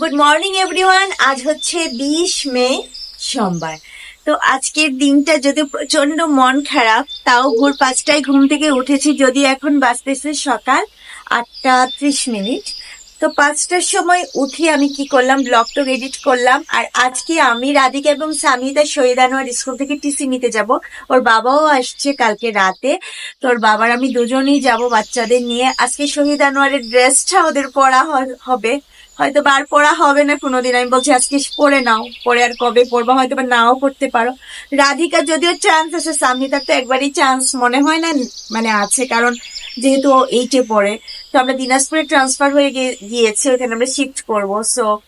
Good morning everyone আজ হচ্ছে বিশ মে সোমবার। তো আজকের দিনটা যদি প্রচণ্ড মন খারাপ, তাও ভোর পাঁচটায় ঘুম থেকে উঠেছি যদি এখন বাজতেছে সকাল আটটা ত্রিশ মিনিট। তো পাঁচটার সময় উঠে আমি কি করলাম ব্লগ ব্লগটা এডিট করলাম। আর আজকে আমি রাধিকা এবং সামিদা শহীদ আনোয়ার স্কুল থেকে টিসি নিতে যাব। ওর বাবাও আসছে কালকে রাতে। তোর বাবার আমি দুজনেই যাব বাচ্চাদের নিয়ে। আজকে শহীদ আনোয়ারের ড্রেসটা ওদের পরা হবে। হয়তো বার পড়া হবে না কোনোদিন। আমি বলছি, আজকে পড়ে নাও পরে আর কবে পড়বা? হয়তো বা নাও পড়তে পারো। রাধিকার যদিও চান্স আছে সামনিতার তো একবারই চান্স মনে হয় না মানে আছে, কারণ যেহেতু এইটে পড়ে, তো আমরা দিনাজপুরে ট্রান্সফার হয়ে গিয়ে- গিয়েছে, ওখানে আমরা শিফট করব। সো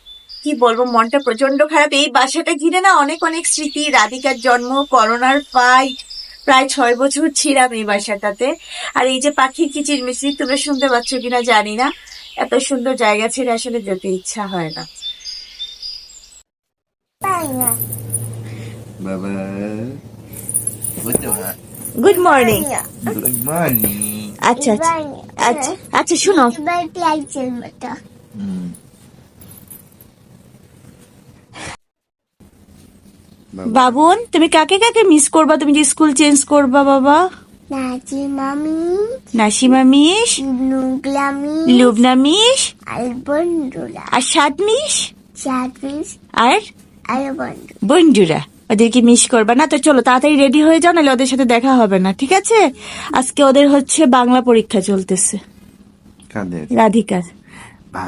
কি বলব, মনটা প্রচণ্ড খারাপ। এই বাসাটা ঘিরে না অনেক অনেক স্মৃতি। রাধিকার জন্ম, করোনার ফাইট প্রায় ছয় বছর ছিলাম এই বাসাটাতে। আর এই যে পাখির কিচির মিচির তোমরা শুনতে পাচ্ছ কিনা জানি না। এত সুন্দর জায়গা ছেড়ে আসলে যেতে ইচ্ছা হয় না। বাবা গুড মর্নিং গুড মর্নিং আচ্ছা আচ্ছা। আচ্ছা আচ্ছা শুনো। বাবুন তুমি কাকে কাকে মিস করবা? তুমি যে স্কুল চেঞ্জ করবা বাবা? Naji mami, Nasima miss nuglami, Lubna miss albondula, আর chatfish, আর. বন্ধুরা ওদেরকে মিস করবে। না তো চলো তাড়াতাড়ি রেডি হয়ে যাও নাহলে ওদের সাথে দেখা হবে না ঠিক আছে? আজকে ওদের হচ্ছে বাংলা পরীক্ষা চলতেছে। রাধিকার।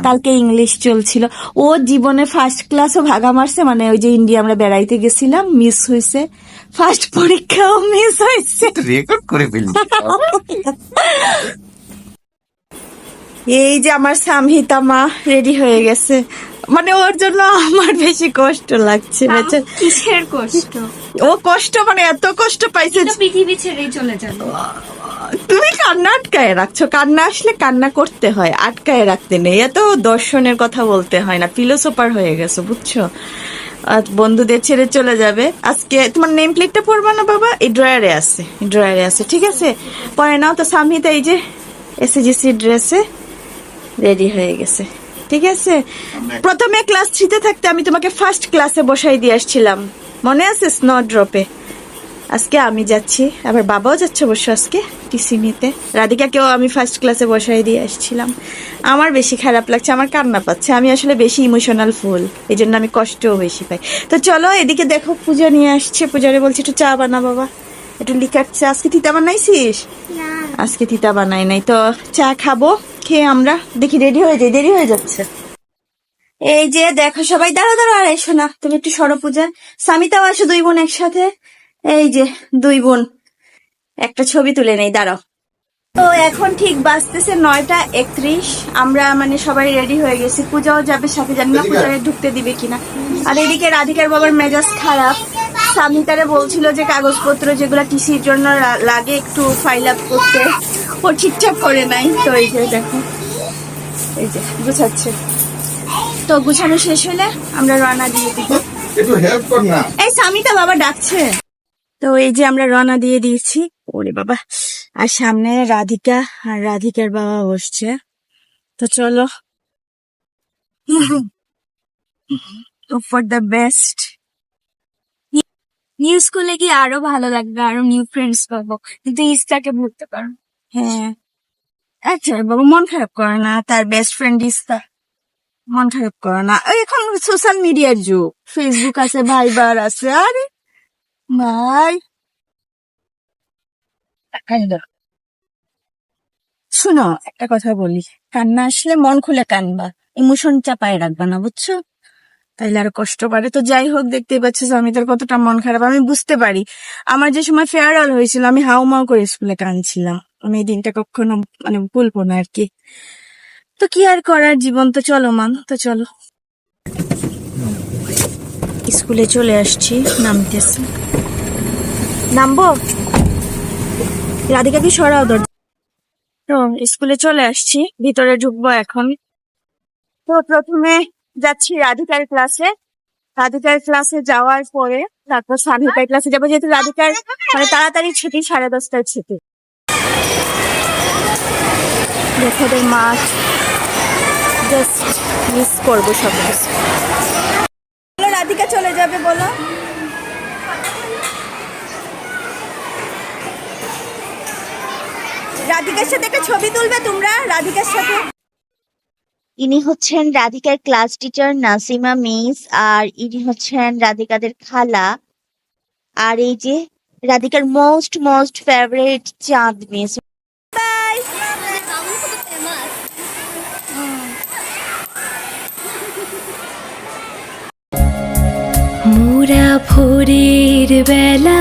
কালকে ইংলিশ চলছিল। ও জীবনে ফার্স্ট ক্লাসও ভাগা মারছে মানে ওই যে ইন্ডিয়া আমরা বেড়াইতে গেছিলাম মিস হয়েছে ফার্স্ট পরীক্ষাও মিস হয়েছে রেকর্ড করে ফেললি এই যে আমার সামহিতা মা রেডি হয়ে গেছে। মানে ওর জন্য আমার বেশি কষ্ট লাগছে। কিসের কষ্ট? ও কষ্ট মানে এত কষ্ট পাইছে পৃথিবী ছেড়েই চলে যাবে। তুমি কান্না আটকায় রাখছো। কান্না আসলে কান্না করতে হয় আটকায় রাখতে নেই। এত দর্শনের কথা বলতে হয় না ফিলোসোফার হয়ে গেছো বুঝছ? আর বন্ধুদের ছেড়ে চলে যাবে। আজকে তোমার নেম প্লেটটা পড়বা না বাবা? এই ড্রয়ারে আছে ড্রয়ারে আছে ঠিক আছে? পরে নাও তো সামহিতা এই যে এসএজিসি ড্রেসে রেডি হয়ে গেছে ঠিক আছে? প্রথমে ক্লাস থ্রিতে থাকতে আমি তোমাকে ফার্স্ট ক্লাসে বসাই দিয়ে আসছিলাম। মনে আছে? স্নো ড্রপে আজকে আমি যাচ্ছি। আবার বাবাও যাচ্ছে অবশ্য আজকে টিসি নিতে রাধিকাকেও আমি ফার্স্ট ক্লাসে বসাই দিয়ে আসছিলাম। আমার বেশি খারাপ লাগছে আমার কান্না পাচ্ছে। আমি আসলে বেশি ইমোশনাল ফুল এই জন্য আমি কষ্টও বেশি পাই। তো চলো এদিকে দেখো পূজা নিয়ে আসছে। পূজারে বলছে একটু চা বানা বাবা। একটু লিকার চা। আজকে তিতা বানাইছিস? আজকে তিতা বানাই নাই। তো চা খাব খেয়ে আমরা দেখি রেডি হয়ে যাই। দেরি হয়ে যাচ্ছে। এই যে দেখো সবাই দাঁড়া দাঁড়া আর এসো না তুমি একটু সরো পূজা সামিতাও আসো দুই বোন একসাথে। এই যে দুই বোন। একটা ছবি তুলে নেই দাঁড়াও। তো এখন ঠিক বাজতেছে নয়টা একত্রিশ। আমরা মানে সবাই রেডি হয়ে গেছি। পূজাও যাবে সাথে জানি না পূজারে ঢুকতে দিবে কিনা। আর এদিকে রাধিকার বাবার মেজাজ খারাপ। সামিতারে বলছিল যে কাগজপত্র যেগুলো টিসির জন্য লাগে একটু ফাইল আপ করতে। ও ঠিকঠাক করে নাই। তো এই যে দেখো। এই যে গুছাচ্ছে। তো গুছানো শেষ হলে আমরা রওনা দিয়ে দিব। এই সামিতা বাবা ডাকছে। তো এই যে আমরা রওনা দিয়ে দিয়েছি। ওরে বাবা। আর সামনে রাধিকা আর রাধিকার বাবা বসছে। তো চলো। ফর দ্য বেস্ট নিউ স্কুলে গিয়ে আরও ভালো লাগবে আরও নিউ ফ্রেন্ডস পাবো। কিন্তু ইস্তাকে ভুলতে পারো। হ্যাঁ। আচ্ছা বাবা মন খারাপ করে না। তার বেস্ট ফ্রেন্ড ইস্তা। মন খারাপ করে না। এখন সোশ্যাল মিডিয়ার যুগ। ফেসবুক আছে ভাইবার আছে। আরে ভাই শুনো, একটা কথা বলি। কান্না আসলে মন খুলে কানবা ইমোশন চাপায় রাখবা না, বুঝছ? তাইলে আর কষ্ট পারে তো যাই হোক দেখতে পাচ্ছ আমি তার কতটা মন খারাপ, আমি বুঝতে পারি। আমার যে সময় ফেয়ারওয়েল হয়েছিল, আমি হাউ মাউ করে স্কুলে কাঁদছিলাম। আমি এই দিনটা কখনো মানে ভুলবো না আর কি। তো কি আর করার, জীবন তো চলো মান তো চলো। স্কুলে চলে আসছি, নামতেছি। নামবো? রাধিকা কি সরাও দর তো স্কুলে চলে আসছি, ভিতরে ঢুকবো এখন। তো প্রথমে যাচ্ছি রাধিকার ক্লাসে। রাধিকার ক্লাসে যাওয়ার পরে তারপর সাধিকার ক্লাসে যাব, যেহেতু রাধিকার মানে তাড়াতাড়ি ছুটি, সাড়ে দশটায় ছুটি। দেখো ওদের মাঠ জাস্ট মিস করব সব কিছু রাধিকা চলে যাবে, বলো। রাধিকার সাথে একটা ছবি তুলবে তোমরা রাধিকার সাথে? ইনি হচ্ছেন রাধিকার ক্লাস টিচার নাসিমা মিস আর ইনি হচ্ছেন রাধিকাদের খালা। আর এই যে রাধিকার most most favourite Chand miss. মোরা ভোরের বেলা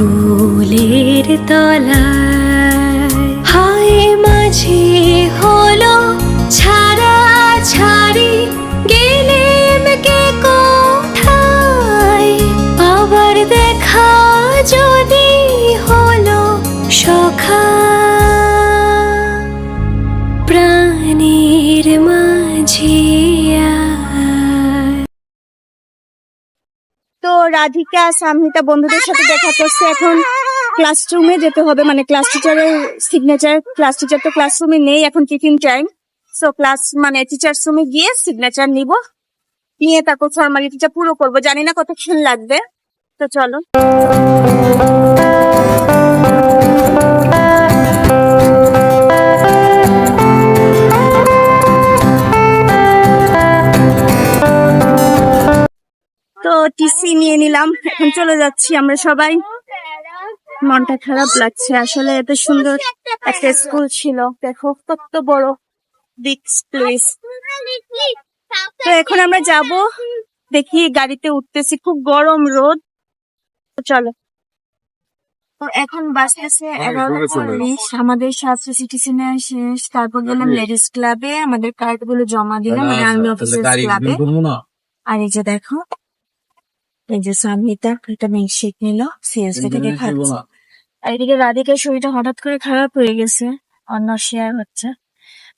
বকুলের তলায়। রাধিকা সামহিতা বন্ধুদের সাথে দেখা করছে এখন। ক্লাসরুমে যেতে হবে মানে ক্লাস টিচারের সিগনেচার ক্লাস টিচার তো ক্লাসরুমে নেই এখন টিফিন টাইম সো ক্লাস মানে টিচার রুমে গিয়ে সিগনেচার নিব। নিয়ে তারপর ফর্মালিটিটা পুরো করব। জানি না কতক্ষণ লাগবে। তো চলো। এখন চলে যাচ্ছি আমরা সবাই। মনটা খারাপ লাগছে। আসলে এত সুন্দর একটা স্কুল ছিল। দেখো কত বড় বিগ প্লেস তো এখন আমরা যাব। দেখি গাড়িতে উঠতেছি। খুব গরম রোদ। তো চলো। তো এখন বাস আছে এগারোটা চল্লিশ। আমাদের সাতশো সিটিসি নেওয়া শেষ। তারপর গেলাম লেডিস ক্লাবে আমাদের কার্ডগুলো জমা দিলাম। মানে আর্মি অফিসার ক্লাবে আর এই যে দেখো। এই যে সামিতা একটা মিল্কশেক নিল সিএসডি থেকে খাচ্ছে। আর এদিকে রাধিকার শরীরটা হঠাৎ করে খারাপ হয়ে গেছে অন্য শেয়ার হচ্ছে।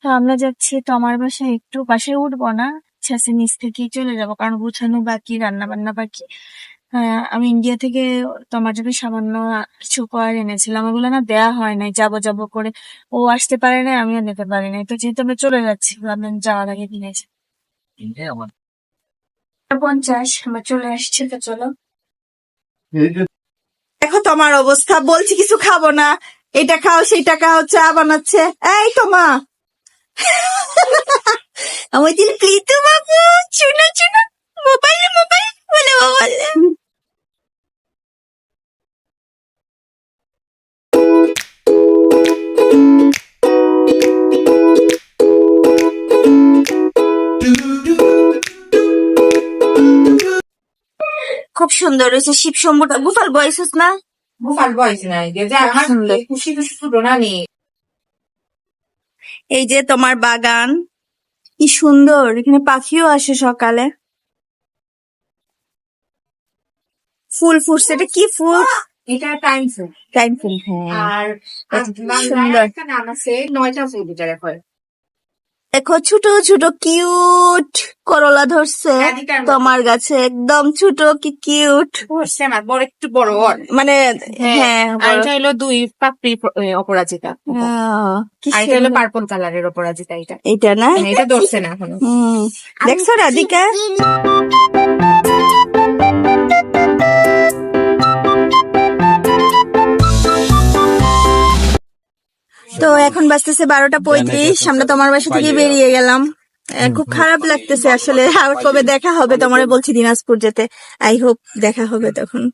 তো আমরা যাচ্ছি তো আমার বাসায় একটু বাসায় উঠবো না ছেসে নিচ থেকেই চলে যাব কারণ গুছানো বাকি রান্না বান্না বাকি আমি ইন্ডিয়া থেকে তোমার জন্য সামান্য কিছু উপহার এনেছিলাম ওগুলো না দেয়া হয় নাই যাব যাব করে। ও আসতে পারে নাই আমিও নিতে পারি নাই। তো যেহেতু আমরা চলে যাচ্ছি ভাবলাম যাওয়ার আগে কিনেছি পঞ্চাশ আমার চলে আসছে তো চলো। দেখো তোমার অবস্থা বলছি কিছু খাব না। এটা খাও সেটা খাও চা বানাচ্ছে। এই তোমা আমার দিল প্রীতু বাবু চুনো চুনো। মোবাইলে মোবাইল বলে বলে। সুন্দর হয়েছে শিব শম্ভুটা। গুফাল বয়সেস না? বুফাল বয়স নাই। যে আমার খুশি খুশি শুধু না নি এই যে তোমার বাগান কি সুন্দর। এখানে পাখিও আসে সকালে। ফুল ফুটছে। এটা কি ফুল? এটা টাইম ফুল। টাইম ফুল হ্যাঁ। আর সুন্দর। আছে নয়টা ফুল যেটা হয়। দেখো ছোট ছোট কিউট করলা ধরছে। তোমার গাছে একদম ছোট কি কিউট না বড় একটু বড় মানে হ্যাঁ আর বড়। এটা হলো দুই পাপড়ি অপরাজিতা। আহ, আর এটা হলো পার্পল কালারের অপরাজিতা এটা। এটা না? এটা ধরছে না এখনও। হুম। দেখছ রাধিকা? এখন বাজতেছে বারোটা পঁয়ত্রিশ আমরা তোমার বাসা থেকে বেরিয়ে গেলাম। খুব খারাপ লাগতেছে আসলে। আর কবে দেখা হবে? তোমার বলছি দিনাজপুর যেতে। আই হোপ দেখা হবে তখন।